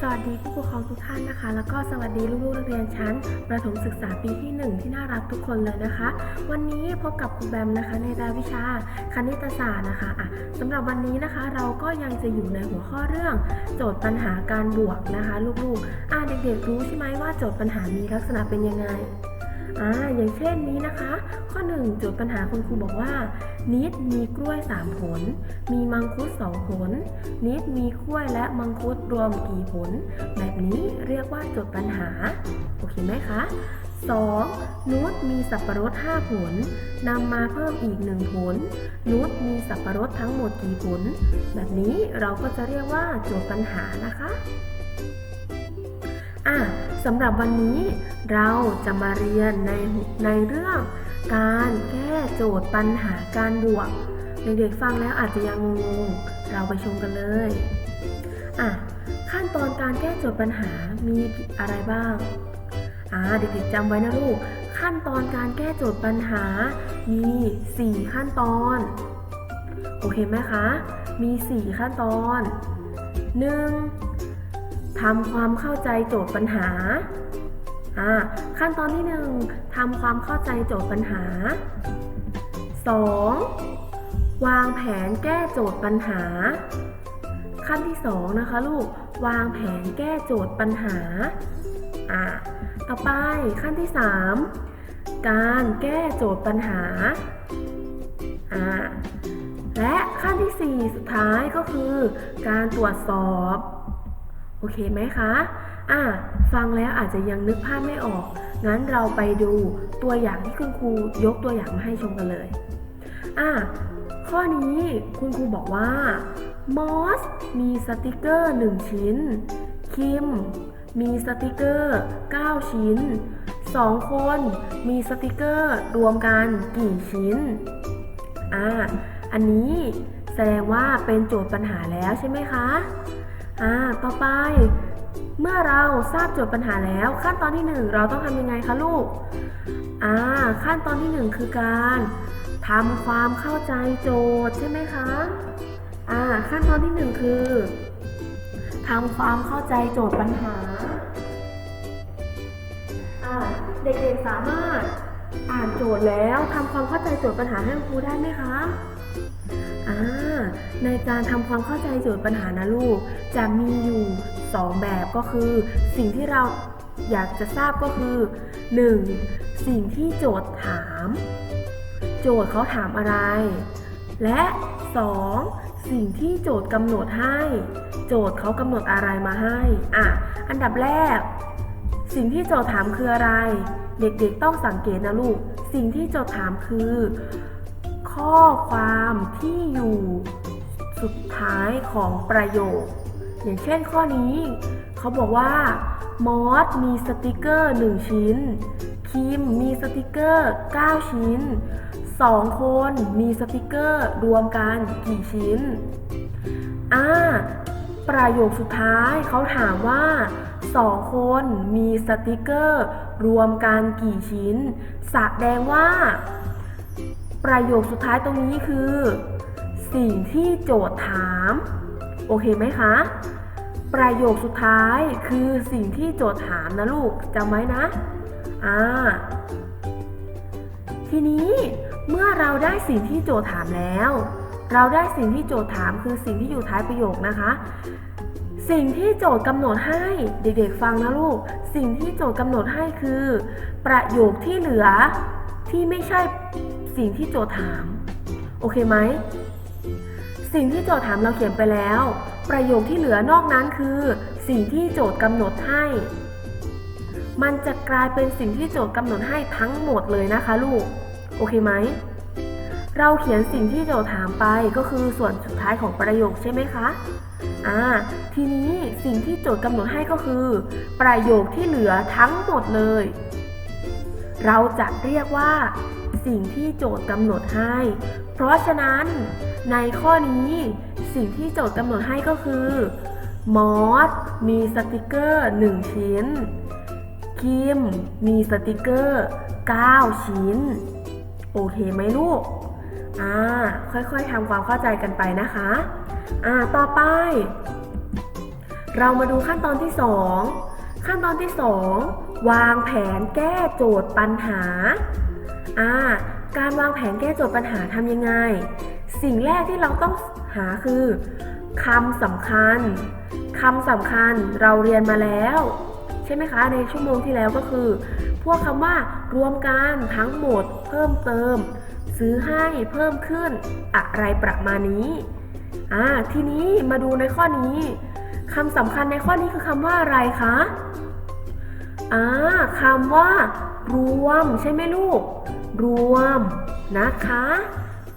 สวัสดีผู้ปกครองทุกท่านนะคะ แล้วก็สวัสดีลูกๆนักเรียนชั้น ประถมศึกษาปีที่ 1 ที่น่ารักทุกคนเลยนะคะ วันนี้พบกับครูแบมนะคะ ในรายวิชาคณิตศาสตร์นะคะอะสำหรับวันนี้นะคะเราก็ยังจะอยู่ในหัวข้อเรื่อง โจทย์ปัญหาการบวกนะคะ ลูกๆอะเด็กๆรู้ใช่ไหมว่าโจทย์ปัญหามีลักษณะเป็นยังไง อ่าอย่างเช่นนี้นะคะ ข้อ 1 โจทย์ปัญหาคุณครูบอกว่า นิดมีกล้วย 3 ผล มีมังคุด 2 ผล นิดมีกล้วยและมังคุดรวมกี่ผล แบบนี้เรียกว่าโจทย์ปัญหา โอเคไหมคะ 2. นุชมีสับปะรด 5 ผลนำมาเพิ่มอีก 1 ผล นุชมีสับปะรดทั้งหมดกี่ผล แบบนี้เราก็จะเรียกว่าโจทย์ปัญหานะคะ อะสำหรับวันนี้เราจะมาเรียนในในเรื่อง การแก้โจทย์ปัญหาการบวก เด็กๆฟังแล้วอาจจะยังงง เราไปชมกันเลยอะขั้นตอนการแก้โจทย์ปัญหามีอะไรบ้างอ่าเด็กๆจำไว้นะลูก ขั้นตอนการแก้โจทย์ปัญหา มี 4 ขั้นตอน โอเคไหมคะ มี 4 ขั้นตอน 1. ทำความเข้าใจโจทย์ปัญหาอ่าขั้นตอนที่ 1ทำความเข้าใจโจทย์ปัญหา 2. วางแผนแก้โจทย์ปัญหา ขั้นที่ 2 นะคะลูก วางแผนแก้โจทย์ปัญหาอ่าต่อไปขั้นที่ 3 การแก้โจทย์ปัญหาอ่าและขั้นที่ 4 สุดท้ายก็คือ การตรวจสอบ โอเคไหมคะ อะฟังแล้วอาจจะยังนึกภาพไม่ออก งั้นเราไปดูตัวอย่างที่คุณครูยกตัวอย่างมาให้ชมกันเลย อะข้อนี้คุณครูบอกว่า มอสมีสติกเกอร์ 1 ชิ้น คิม มีสติกเกอร์ 9 ชิ้น 2 คนมีสติกเกอร์รวมกันกี่ชิ้น อ่า อันนี้แสดงว่าเป็นโจทย์ปัญหาแล้วใช่ไหมคะ อ่า ต่อไป เมื่อเราทราบโจทย์ปัญหาแล้ว ขั้นตอนที่ 1 เราต้องทำยังไงคะลูก อ่า ขั้นตอนที่ 1 คือการทำความเข้าใจโจทย์ใช่ไหมคะ อ่า ขั้นตอนที่ 1 คือทำความเข้าใจโจทย์ปัญหา อ่า เด็กๆสามารถอ่านโจทย์แล้วทำความเข้าใจโจทย์ปัญหาให้ครูได้ไหมคะ ในการทำความเข้าใจโจทย์ปัญหานะลูก จะมีอยู่ 2 แบบก็คือ สิ่งที่เราอยากจะทราบก็คือ 1. สิ่งที่โจทย์ถาม โจทย์เขาถามอะไร และ 2. สิ่งที่โจทย์กำหนดให้ โจทย์เขากำหนดอะไรมาให้ อะ อันดับแรก สิ่งที่โจทย์ถามคืออะไร เด็กๆต้องสังเกตนะลูก สิ่งที่โจทย์ถามคือ ข้อความที่อยู่สุดท้ายของประโยค อย่างเช่นข้อนี้ เขาบอกว่ามอสมีสติกเกอร์ 1 ชิ้น คิมมีสติกเกอร์ 9 ชิ้น 2 คนมีสติกเกอร์ รวมกันกี่ชิ้นอ่าประโยคสุดท้ายเขาถามว่า 2 คนมีสติกเกอร์ รวมกันกี่ชิ้น แสดงว่า ประโยคสุดท้ายตรงนี้คือ สิ่งที่โจทย์ถาม โอเคไหมคะ ประโยคสุดท้ายคือสิ่งที่โจทย์ถามนะลูกจำไว้นะอ่าทีนี้เมื่อเราได้สิ่งที่โจทย์ถามแล้ว เราได้สิ่งที่โจทย์ถามคือสิ่งที่อยู่ท้ายประโยคนะคะ สิ่งที่โจทย์กำหนดให้เด็กๆ ฟังนะลูก สิ่งที่โจทย์กำหนดให้คือ ประโยคที่เหลือที่ไม่ใช่ สิ่งที่โจถาม โอเคไหม สิ่งที่โจถามเราเขียนไปแล้ว ประโยคที่เหลือนอกนั้นคือ สิ่งที่โจทย์กำหนดให้ มันจะกลายเป็นสิ่งที่โจทย์กำหนดให้ทั้งหมดเลยนะคะลูก โอเคไหม เราเขียนสิ่งที่โจทย์ถามไปก็คือส่วนสุดท้ายของประโยคใช่ไหมคะอ่าทีนี้สิ่งที่โจทย์กำหนดให้ก็คือ ประโยคที่เหลือทั้งหมดเลย เราจะเรียกว่า สิ่งที่โจทย์กำหนดให้ เพราะฉะนั้นในข้อนี้สิ่งที่โจทย์กำหนดให้ก็คือมอสมีสติกเกอร์ 1 ชิ้นคิมมีสติกเกอร์ 9 ชิ้น โอเคไหมลูก อ่า ค่อยๆทำความเข้าใจกันไปนะคะ อ่า ต่อไป เรามาดูขั้นตอนที่ 2 ขั้นตอนที่ 2 วางแผนแก้โจทย์ปัญหา อ่าการวางแผนแก้โจทย์ปัญหาทำยังไง สิ่งแรกที่เราต้องหาคือคำสำคัญคำสำคัญเราเรียนมาแล้ว ใช่ไหมคะ ในชั่วโมงที่แล้วก็คือ พวกคำว่ารวมกันทั้งหมด เพิ่มเติม ซื้อให้เพิ่มขึ้น อะไรประมาณนี้อ่าทีนี้มาดูในข้อนี้คำสำคัญในข้อนี้คือคำว่าอะไรคะอ่าคำว่ารวมใช่ไหมลูก รวมนะคะ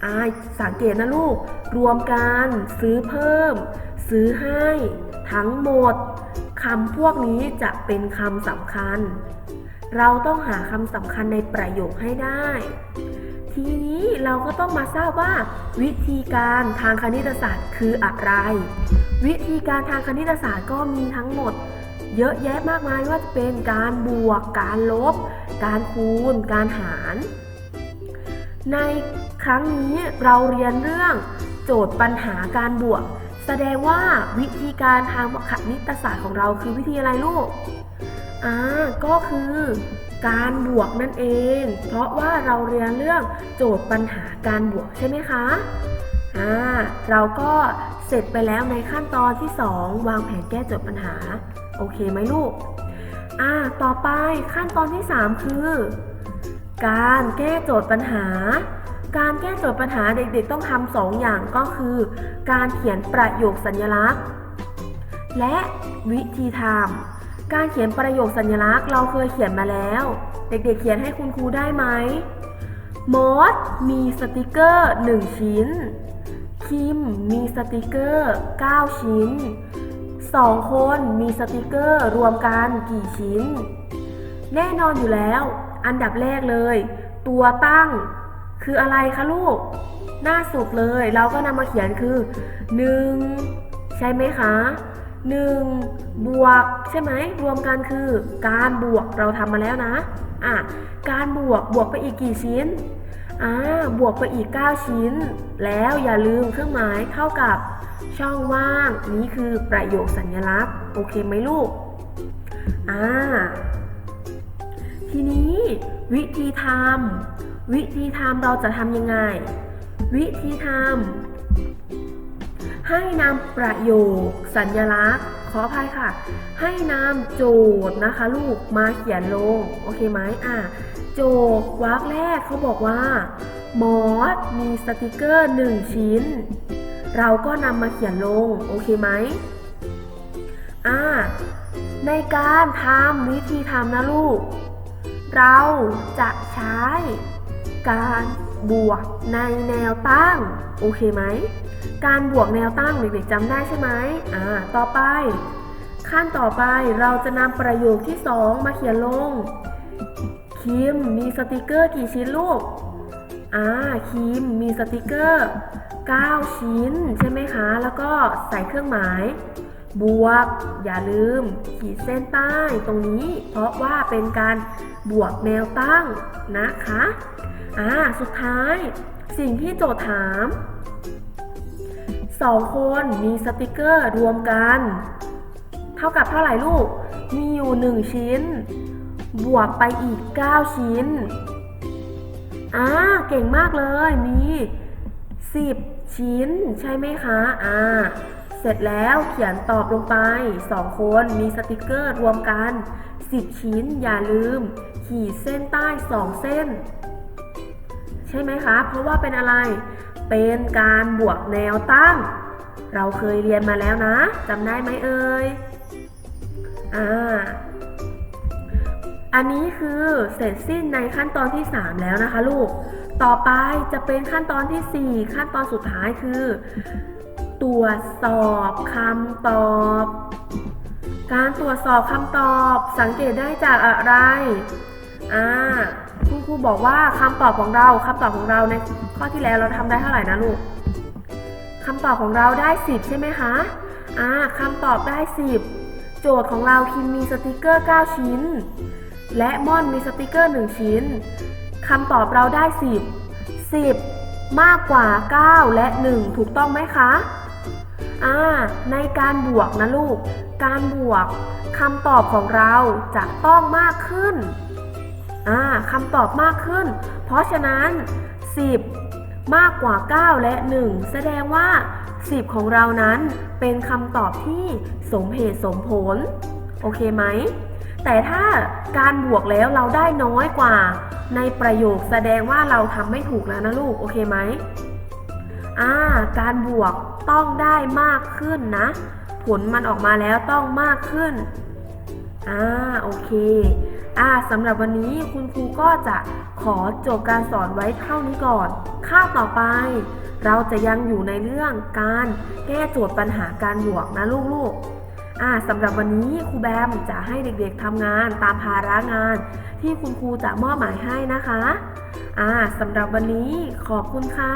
อาสังเกตนะลูก รวมกันซื้อเพิ่ม ซื้อให้ทั้งหมดคำพวกนี้จะเป็นคำสำคัญ เราต้องหาคำสำคัญในประโยคให้ได้ ทีนี้เราก็ต้องมาทราบว่า วิธีการทางคณิตศาสตร์คืออะไร วิธีการทางคณิตศาสตร์ก็มีทั้งหมด เยอะแยะมากมายว่าจะเป็นการบวก การลบ การคูณ การหาร ในครั้งนี้เราเรียนเรื่องโจทย์ปัญหาการบวก แสดงว่าวิธีการทางคณิตศาสตร์ของเราคือวิธีอะไรลูกอ่าก็คือการบวกนั่นเอง เพราะว่าเราเรียนเรื่องโจทย์ปัญหาการบวกใช่ไหมคะอ่าเราก็เสร็จไปแล้วในขั้นตอนที่ 2 วางแผนแก้โจทย์ปัญหา โอเคไหมลูกอ่าต่อไปขั้นตอนที่ 3 คือ การแก้โจทย์ปัญหา การแก้โจทย์ปัญหาเด็กๆ ต้องทำสองอย่างก็คือ การเขียนประโยคสัญลักษณ์ และวิธีทำการเขียนประโยคสัญลักษณ์ เราเคยเขียนมาแล้ว เด็กๆ เขียนให้คุณครูได้ไหมมอสมีสติกเกอร์ 1 ชิ้น คิมมีสติกเกอร์ 9 ชิ้น 2 คนมีสติกเกอร์รวมกันกี่ชิ้น แน่นอนอยู่แล้ว อันดับแรกเลย ตัวตั้งคืออะไรคะลูก หน้าสุดเลย เราก็นำมาเขียนคือ 1 ใช่ไหมคะ1บวกใช่ไหมรวมกันคือ การบวกเราทำมาแล้วนะอะการบวกบวกไปอีกกี่ชิ้นอ่าบวกไปอีก 9 ชิ้น แล้วอย่าลืมเครื่องหมายเท่ากับช่องว่าง นี้คือประโยคสัญลักษณ์ โอเคไหมลูกอ่า ทีนี้วิธีทำวิธีทำเราจะทำยังไง วิธีทำให้นำประโยค สัญลักษณ์ ขออภัยค่ะ ให้นำโจทย์นะคะ ลูกมาเขียนลง โอเคไหมอะโจทย์วรรคแรกเขาบอกว่ามอสมีสติกเกอร์1ชิ้น เราก็นำมาเขียนลง โอเคไหมอ่าในการทำวิธีทำนะลูก เราจะใช้การบวกในแนวตั้ง โอเคไหม การบวกแนวตั้งเด็กๆจำได้ใช่ไหมอ่า ต่อไป ขั้นต่อไปเราจะนำประโยคที่ 2 มาเขียนลง คิมมีสติกเกอร์กี่ชิ้นลูก อ่า คิมมีสติกเกอร์ 9 ชิ้น ใช่ไหมคะ แล้วก็ใส่เครื่องหมาย บวก อย่าลืม ขีดเส้นใต้ตรงนี้ เพราะว่าเป็นการบวกแนวตั้งนะคะอ่าสุดท้ายสิ่งที่โจทย์ถามสองคนมีสติกเกอร์รวมกัน เท่ากับเท่าไหร่ลูก มีอยู่ 1 ชิ้น บวกไปอีก 9 ชิ้นอ่าเก่งมากเลยมี 10 ชิ้นใช่ไหมคะอ่า เสร็จแล้วเขียนตอบลงไป 2 คนมีสติกเกอร์รวมกัน 10 ชิ้นอย่าลืม ขีดเส้นใต้ 2 เส้น ใช่ไหมคะ เพราะว่าเป็นอะไร เป็นการบวกแนวตั้ง เราเคยเรียนมาแล้วนะจำได้ไหมเอ่ยอ่าอันนี้คือเสร็จสิ้นในขั้นตอนที่ 3 แล้วนะคะลูก ต่อไปจะเป็นขั้นตอนทีสี่4 ขั้นตอนสุดท้ายคือ ตรวจสอบคำตอบ การตรวจสอบคำตอบสังเกตได้จากอะไร อ่า คุณครูบอกว่าคำตอบของเราคำตอบของเราในข้อที่แล้วเราทำได้เท่าไหร่นะลูกคำตอบของเราได้ 10 ใช่ไหมคะ อ่าคำตอบได้ 10 โจทย์ของเราคิมมีสติกเกอร์ 9 ชิ้น และม่อนมีสติกเกอร์ 1 ชิ้นคำตอบเราได้ 10 10 มากกว่า 9 และ 1 ถูกต้องไหมคะ อ่า ในการบวกนะลูก การบวกคำตอบของเราจะต้องมากขึ้น อ่าคำตอบมากขึ้น เพราะฉะนั้น 10 มากกว่า 9 และ 1 แสดงว่า 10 ของเรานั้นเป็นคำตอบที่สมเหตุสมผล โอเคไหม แต่ถ้าการบวกแล้วเราได้น้อยกว่า ในประโยคแสดงว่าเราทำไม่ถูกแล้วนะลูก โอเคไหม อ่า การบวกต้องได้มากขึ้นนะ ผลมันออกมาแล้วต้องมากขึ้น อ่า โอเค อ่าสำหรับวันนี้คุณครูก็จะขอจบการสอนไว้เท่านี้ก่อน ค่าต่อไป เราจะยังอยู่ในเรื่องการแก้โจทย์ปัญหาการบวกนะลูกๆ อ่าสำหรับวันนี้ครูแบมจะให้เด็กๆทำงานตามภาระงาน ที่คุณครูจะมอบหมายให้นะคะ อ่าสำหรับวันนี้ขอบคุณค่ะ